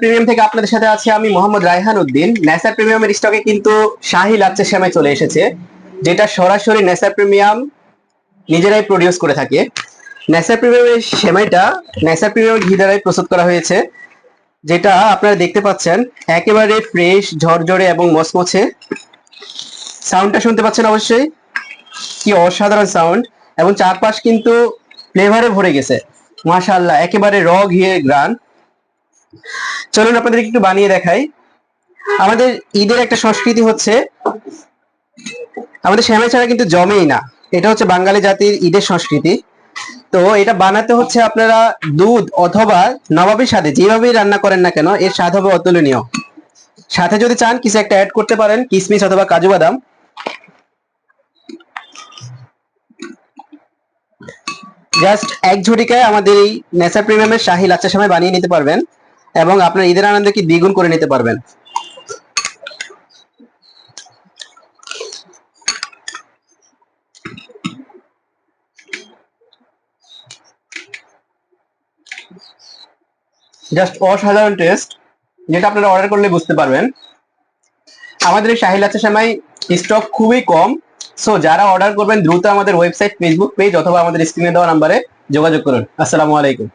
Premium থেকে আপনাদের সাথে আছি আমি মোহাম্মদ প্রিমিয়ামের স্টকে কিন্তু শাহি চলে এসেছে, যেটা সরাসরি প্রিমিয়াম নিজেরাই করে থাকে। প্রিমিয়ামের প্রিমিয়াম ঘি দ্বারাই প্রস্তুত করা হয়েছে, যেটা আপনারা দেখতে পাচ্ছেন, একেবারে ফ্রেশ ঝরঝরে এবং মচমচে। সাউন্ডটা শুনতে পাচ্ছেন অবশ্যই? কি অসাধারণ সাউন্ড এবং চারপাশ কিন্তু ফ্লেভারে ভরে গেছে। মাশাআল্লাহ, একেবারে র ঘিয়ের গ্রান চলুন আপনাদের একটু বানিয়ে দেখাই। আমাদের ঈদের একটা সংস্কৃতি হচ্ছে, আমাদের শ্যামা ছাড়া কিন্তু জমেই না। এটা হচ্ছে বাঙালি জাতির ঈদের সংস্কৃতি। তো এটা বানাতে হচ্ছে আপনারা দুধ অথবা নবাবের স্বাদে, যেভাবেই রান্না করেন না কেন, এর স্বাদ হবে অতুলনীয়। সাথে যদি চান, কিছু একটা অ্যাড করতে পারেন কিশমিশ অথবা কাজু বাদাম। জাস্ট এক ঝটিকায় আমাদের এই নেসা প্রিমিয়ামের শাহি লাচ্চা সময় বানিয়ে নিতে পারবেন। এবং আপনার ঈদের আনন্দকে দ্বিগুণ করে নিতে পারবেন? জাস্ট অসাধারণ টেস্ট যেটা আপনারা অর্ডার করলে বুঝতে পারবেন। আমাদের এই শাহি সেমাই স্টক খুবই কম। সো যারা অর্ডার করবেন, দ্রুত আমাদের ওয়েবসাইট ফেসবুক পেজ অথবা আমাদের স্ক্রিনে দেওয়া নাম্বারে যোগাযোগ করুন। আসসালামু আলাইকুম।